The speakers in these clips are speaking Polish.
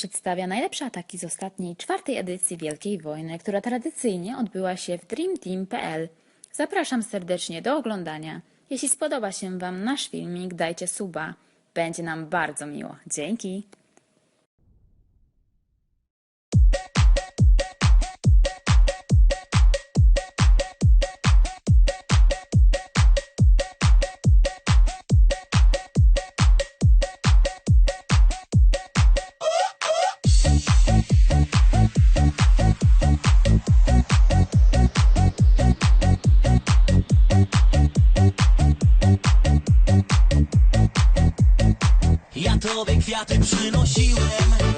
przedstawia najlepsze ataki z ostatniej, czwartej edycji Wielkiej Wojny, która tradycyjnie odbyła się w dreamteam.pl. Zapraszam serdecznie do oglądania. Jeśli spodoba się Wam nasz filmik, dajcie suba. Będzie nam bardzo miło. Dzięki! kwiaty przynosiłem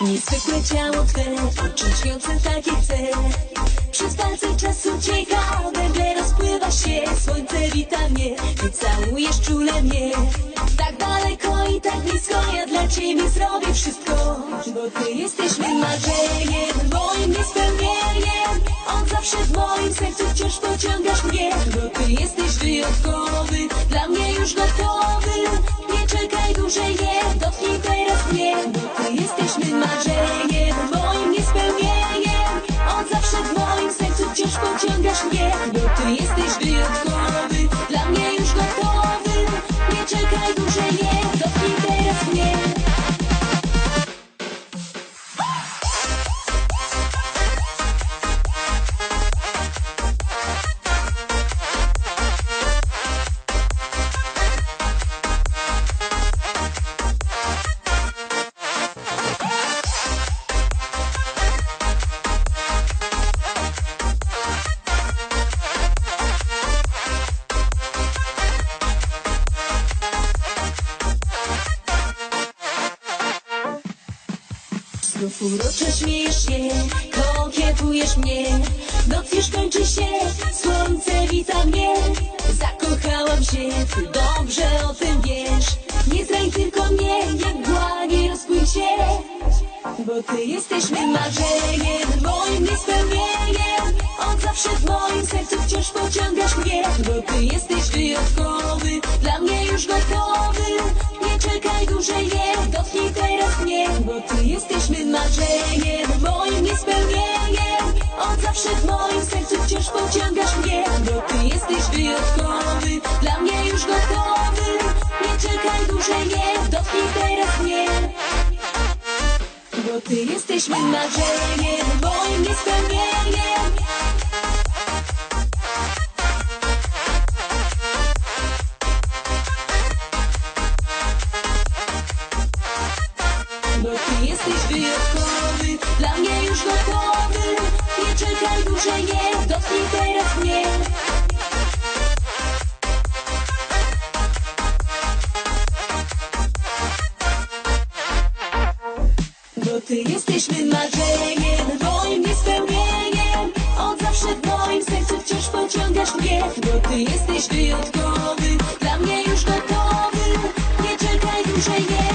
Niezwykłe ciało twe, oczy śniące takie chce. Przez palce czas ucieka, nagle rozpływa się Słońce wita mnie, ty całujesz czule mnie. Tak daleko i tak blisko, ja dla ciebie zrobię wszystko Bo ty jesteś mym marzeniem, moim niespełnieniem. On zawsze w moim sercu wciąż pociągasz mnie Bo ty jesteś wyjątkowy, dla mnie już gotowy. Nie czekaj dłużej, nie dotknij tej marzenie moim niespełnieniem. Od zawsze w moim sercu wciąż pociągasz mnie Bo ty jesteś kokietujesz mnie. Noc już kończy się, słońce wita mnie. Zakochałam się, ty dobrze o tym wiesz. Nie zraj tylko mnie, jak błagnie rozpój się. Bo ty jesteś mym marzeniem, moim niespełnieniem. Od zawsze w moim sercu wciąż pociągasz mnie Bo ty jesteś wyjątkowy, dla mnie już gotowy. Nie czekaj dłużej, nie, dotknij teraz mnie Bo ty jesteś mym marzeniem, moim niespełnieniem. Od zawsze w moim sercu wciąż pociągasz mnie Bo ty jesteś wyjątkowy, dla mnie już gotowy. Nie czekaj dłużej, nie, dotknij teraz mnie Bo ty jesteś mym marzeniem, moim niespełnieniem. change.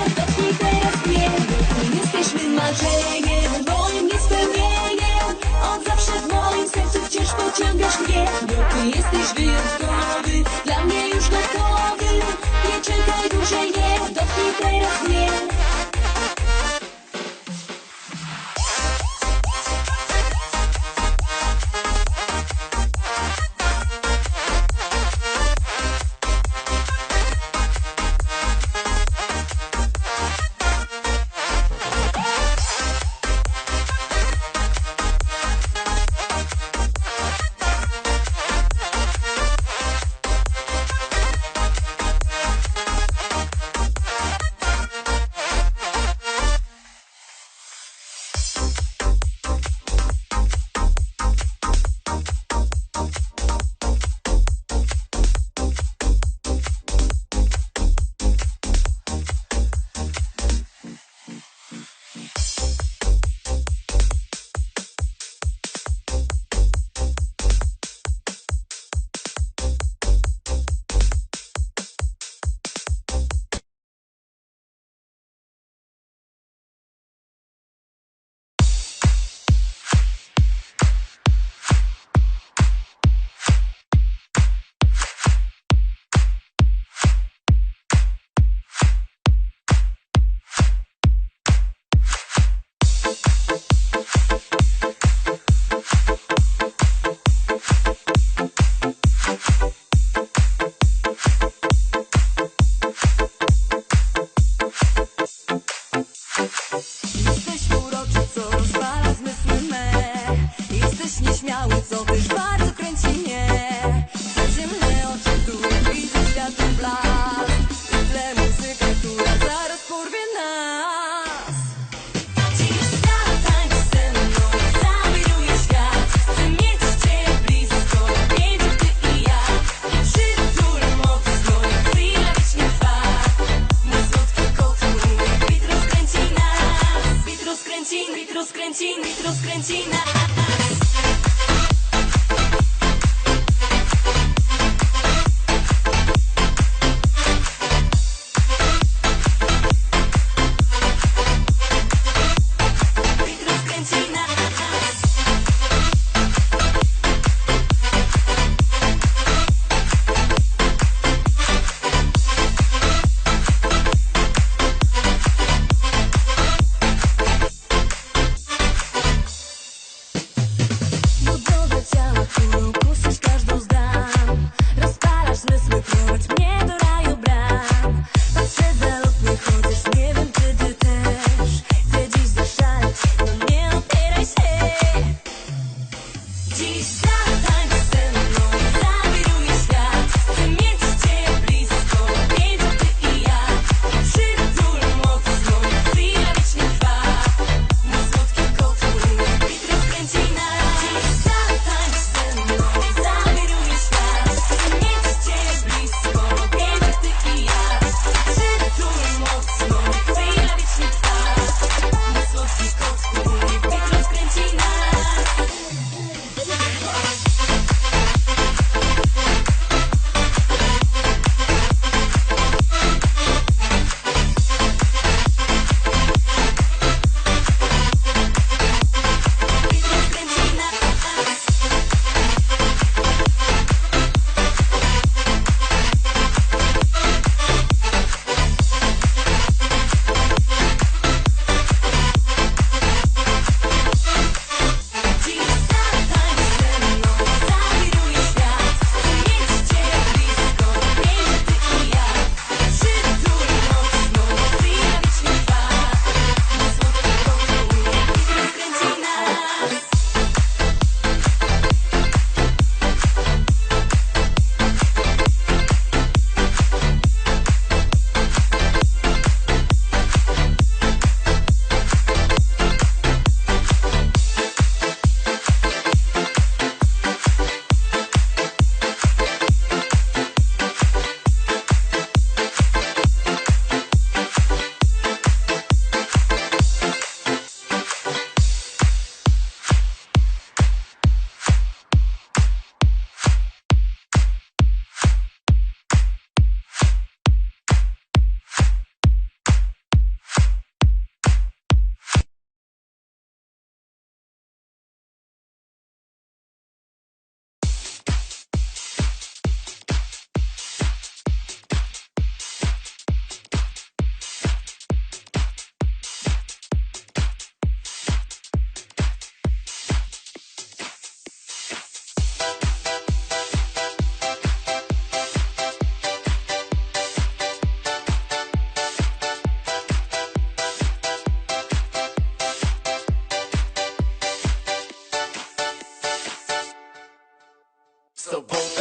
So roll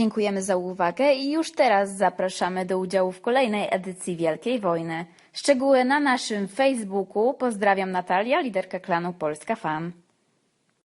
Dziękujemy za uwagę i już teraz zapraszamy do udziału w kolejnej edycji Wielkiej Wojny. Szczegóły na naszym Facebooku. Pozdrawiam Natalia, liderka klanu Polska Fan.